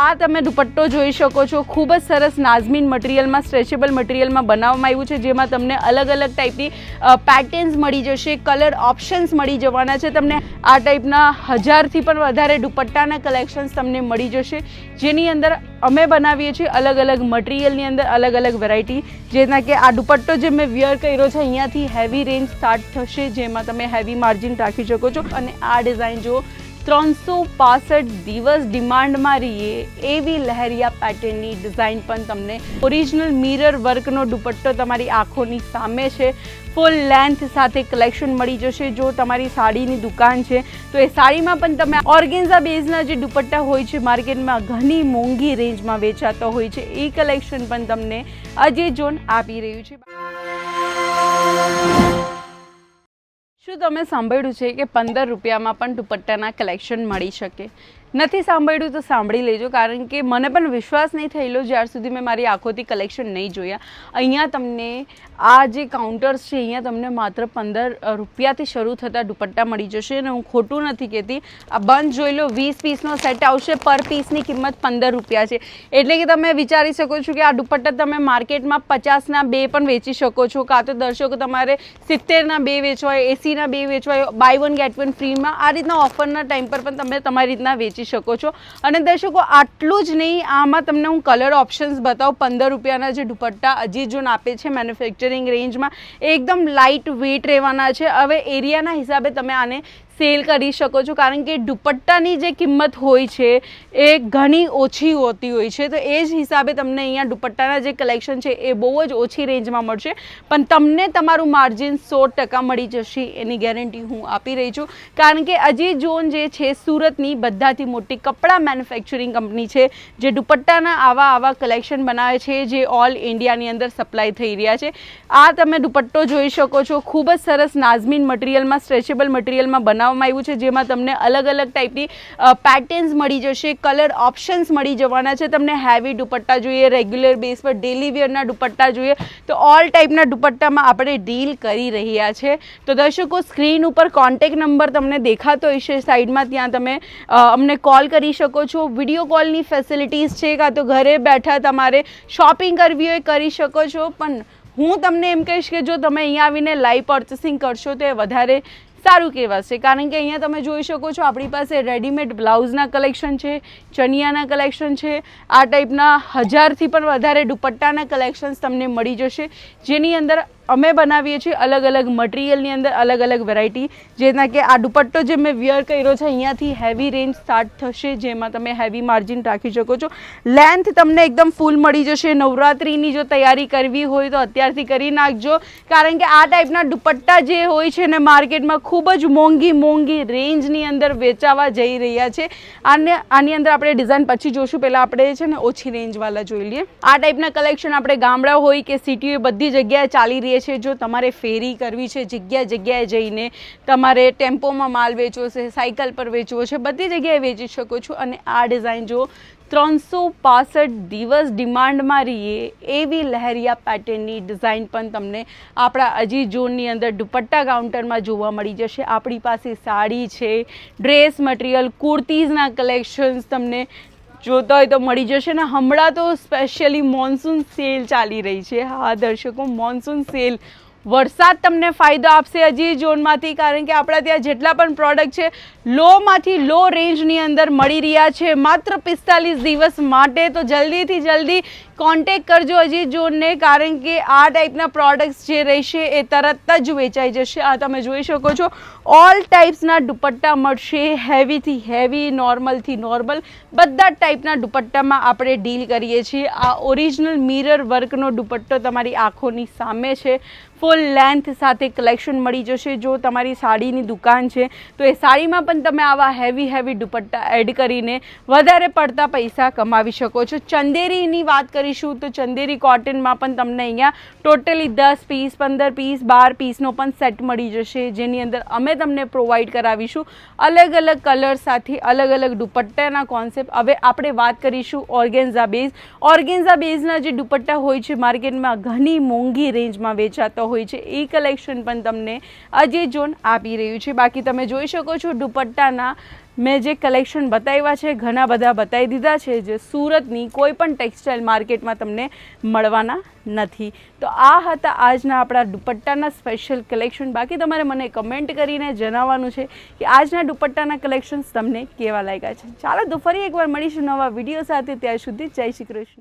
આ તમે દુપટ્ટો જોઈ શકો છો. ખૂબ જ સરસ નાઝમીન મટીરિયલમાં, સ્ટ્રેચેબલ મટીરિયલમાં બનાવવામાં આવ્યું છે, જેમાં તમને અલગ અલગ ટાઈપની પેટર્ન્સ મળી જશે કલર ઓપ્શન્સ મળી જવાના છે. તમને આ ટાઈપના હજારથી પણ વધારે દુપટ્ટાના કલેક્શન્સ તમને મળી જશે. જેની અંદર અમે બનાવીએ છીએ અલગ અલગ મટીરિયલની અંદર અલગ અલગ વેરાયટી જેના કે આ દુપટ્ટો જે મેં વિયર કર્યો છે, અહીંયાથી હેવી રેન્જ સ્ટાર્ટ થશે, જેમાં તમે હેવી માર્જિન રાખી શકો છો. અને આ ડિઝાઇન જો ત્રણસો પાસઠ દિવસ ડિમાન્ડમાં રહીએ એવી લહેરિયા પેટર્નની ડિઝાઇન પણ તમને ઓરિજિનલ મિરર વર્કનો દુપટ્ટો તમારી આંખોની સામે છે. ફૂલ લેન્થ સાથે કલેક્શન મળી જશે જો તમારી સાડીની દુકાન છે. તો એ સાડીમાં પણ તમે ઓર્ગેન્ઝા બેઝના જે દુપટ્ટા હોય છે, માર્કેટમાં ઘણી મોંઘી રેન્જમાં વેચાતો હોય છે. એ કલેક્શન પણ તમને અજય જોન આપી રહ્યું છે. શું તમે સાંભળ્યું છે કે પંદર રૂપિયામાં પણ દુપટ્ટાના કલેક્શન મળી શકે? નથી સાંભળ્યું તો સાંભળી લેજો, કારણ કે મને પણ વિશ્વાસ નહીં થયેલો જ્યાર સુધી મેં મારી આંખોથી કલેક્શન નહીં જોયા. અહીંયા તમને આ જે કાઉન્ટર્સ છે, અહીંયા તમને માત્ર પંદર રૂપિયાથી શરૂ થતા દુપટ્ટા મળી જશે અને હું ખોટું નથી કહેતી. આ બંધ જોઈ લો, વીસ પીસનો સેટ આવશે પર પીસની કિંમત પંદર રૂપિયા છે. એટલે કે તમે વિચારી શકો છો કે આ દુપટ્ટા તમે માર્કેટમાં પચાસના બે પણ વેચી શકો છો, કાં તો દર્શકો તમારે સિત્તેરના બે વેચવા હોય, એસીના બે વેચવા હોય બાય વન ગેટ વન ફ્રીમાં આ રીતના ઓફરના ટાઈમ પર પણ તમે તમારી રીતના વેચી શકો છો. અને દર્શકો, આટલું જ નહીં, આમાં તમને હું કલર ઓપ્શન્સ બતાવું. પંદર રૂપિયાના જે દુપટ્ટા અજી જોન આપે છે મેન્યુફેક્ચરિંગ રેન્જમાં એકદમ લાઇટ વેટ રહેવાના છે. હવે એરિયાના હિસાબે તમે આને સેલ કરી શકો છો, કારણ કે દુપટ્ટાની જે કિંમત હોય છે એ ઘણી ઓછી હોતી હોય છે. તો એ જ હિસાબે તમને અહીંયા દુપટ્ટાના જે કલેક્શન છે એ બહુ જ ઓછી રેન્જમાં મળશે. પણ તમને તમારું માર્જિન સો ટકા મળી જશે એની ગેરંટી હું આપી રહી છું. કારણ કે અજી ઝોન જે છે સુરતની બધાથી મોટી કપડાં મેન્યુફેક્ચરિંગ કંપની છે, જે દુપટ્ટાના આવા આવા કલેક્શન બનાવે છે, જે ઓલ ઇન્ડિયાની અંદર સપ્લાય થઈ રહ્યા છે. આ તમે દુપટ્ટો જોઈ શકો છો. ખૂબ જ સરસ નાઝમીન મટીરિયલમાં સ્ટ્રેચેબલ મટીરિયલમાં બનાવવામાં આવ્યું છે, જેમાં તમને અલગ અલગ ટાઈપની પેટર્ન્સ મળી જશે કલર ઓપ્શન્સ મળી જવાના છે. તમને હેવી દુપટ્ટા જોઈએ રેગ્યુલર બેઝ પર ડેલી વેરના દુપટ્ટા જોઈએ. તો ઓલ ટાઈપના દુપટ્ટામાં આપણે ડીલ કરી રહ્યા છે. તો દર્શકો સ્ક્રીન ઉપર કોન્ટેક નંબર તમને દેખાતો હશે સાઈડમાં, ત્યાં તમે અમને કોલ કરી શકો છો. વીડિયો કોલની ફેસિલિટીઝ છે, કાં તો ઘરે બેઠા તમારે શોપિંગ કરવી હોય, કરી શકો છો. પણ હું તમને એમ કહીશ કે જો તમે અહીંયા આવીને લાઈવ પર્ચેસિંગ કરશો, તો એ વધારે સારું કહેવાશે. કારણ કે અહીંયા તમે જોઈ શકો છો, આપણી પાસે રેડીમેડ બ્લાઉઝના કલેક્શન છે, ચણિયાના કલેક્શન છે, આ ટાઈપના હજારથી પણ વધારે દુપટ્ટાના કલેક્શન્સ તમને મળી જશે. જેની અંદર અમે બનાવીએ છીએ અલગ અલગ મટીરિયલની અંદર અલગ અલગ વેરાયટી જેના કે આ દુપટ્ટો જે મેં વિયર કર્યો છે, અહીંયાથી હેવી રેન્જ સ્ટાર્ટ થશે, જેમાં તમે હેવી માર્જિન રાખી શકો છો. લેન્થ તમને એકદમ ફૂલ મળી જશે. નવરાત્રિની જો તૈયારી કરવી હોય તો અત્યારથી કરી નાખજો. કારણ કે આ ટાઈપના દુપટ્ટા જે હોય છે ને માર્કેટમાં ખૂબ જ મોંઘી મોંઘી રેન્જની અંદર વેચાવા જઈ રહ્યા છે. અને આની અંદર આપણે ડિઝાઇન પછી જોશું. પહેલાં આપણે છે ને ઓછી રેન્જવાળા જોઈ લઈએ. આ ટાઈપના કલેક્શન આપણે ગામડા હોય કે સિટીઓ બધી જગ્યાએ ચાલી રહી છે જો તમારે ફેરી કરવી છે જગ્યા જગ્યાએ જઈને તમારે ટેમ્પોમાં માલ વેચવો છે, સાયકલ પર વેચવો છે, બધી જગ્યાએ વેચી શકો છો. અને આ ડિઝાઇન જો ત્રણસો પાસઠ દિવસ ડિમાન્ડમાં રહીએ, એવી લહેરિયા પેટર્નની ડિઝાઇન પણ તમને આપણા અજી ઝોનની અંદર દુપટ્ટા કાઉન્ટરમાં જોવા મળી જશે. આપણી પાસે સાડી છે, ડ્રેસ મટીરિયલ, કુર્તીઝના કલેક્શન્સ તમને જોતા હોય તો મળી જશે ને હમણાં તો સ્પેશિયલી મોન્સૂન સેલ ચાલી રહી છે. હા, દર્શકો મોન્સૂન સેલ વરસાદ તમને ફાયદો આપશે હજી ઝોનમાંથી, કારણ કે આપણા ત્યાં જેટલા પણ પ્રોડક્ટ છે, લોમાંથી લો રેન્જની અંદર મળી રહ્યા છે. માત્ર પિસ્તાલીસ દિવસ માટે તો જલ્દીથી જલ્દી કોન્ટેક કરજો અજીત ઝોનને કારણ કે આ ટાઈપના પ્રોડક્ટ્સ જે રહેશે એ તરત જ વેચાઈ જશે. આ તમે જોઈ શકો છો. ઓલ ટાઈપ્સના દુપટ્ટા મળશે. હેવીથી હેવી નોર્મલથી નોર્મલ બધા ટાઈપના દુપટ્ટામાં આપણે ડીલ કરીએ છીએ. આ ઓરિજિનલ મિરર વર્કનો દુપટ્ટો તમારી આંખોની સામે છે. ફૂલ લેન્થ સાથે કલેક્શન મળી જશે જો તમારી સાડીની દુકાન છે. તો એ સાડીમાં પણ તમે આવા હેવી હેવી દુપટ્ટા એડ કરીને વધારે પડતા પૈસા કમાવી શકો છો. ચંદેરીની વાત કરીશું તો ચંદેરી કોટનમાં પણ તમને અહીંયા ટોટલી દસ પીસ, પંદર પીસ, બાર પીસનો પણ સેટ મળી જશે, જેની અંદર અમે તમને પ્રોવાઈડ કરાવીશું અલગ અલગ કલર સાથે, અલગ અલગ દુપટ્ટાના કોન્સેપ્ટ હવે આપણે વાત કરીશું ઓર્ગેન્ઝા બેઝ. ઓર્ગેન્ઝા બેઝના જે દુપટ્ટા હોય છે, માર્કેટમાં ઘણી મોંઘી રેન્જમાં વેચાતા હોય છે. એ કલેક્શન પણ તમને અજય જોન આપી રહ્યું છે. બાકી તમે જોઈ શકો છો દુપટ્ટાના મેં જે કલેક્શન બતાવ્યા છે, ઘણા બધા બતાવી દીધા છે, જે સુરતની કોઈ પણ ટેક્સટાઇલ માર્કેટમાં તમને મળવાના નથી. તો આ હતા આજના આપણા દુપટ્ટાના સ્પેશિયલ કલેક્શન બાકી તમારે મને કમેન્ટ કરીને જણાવવાનું છે કે આજના દુપટ્ટાના કલેક્શન્સ તમને કેવા લાગ્યા છે. ચાલો તો ફરી એકવાર મળીશું નવા વીડિયો સાથે. ત્યાં સુધી જય શ્રી કૃષ્ણ.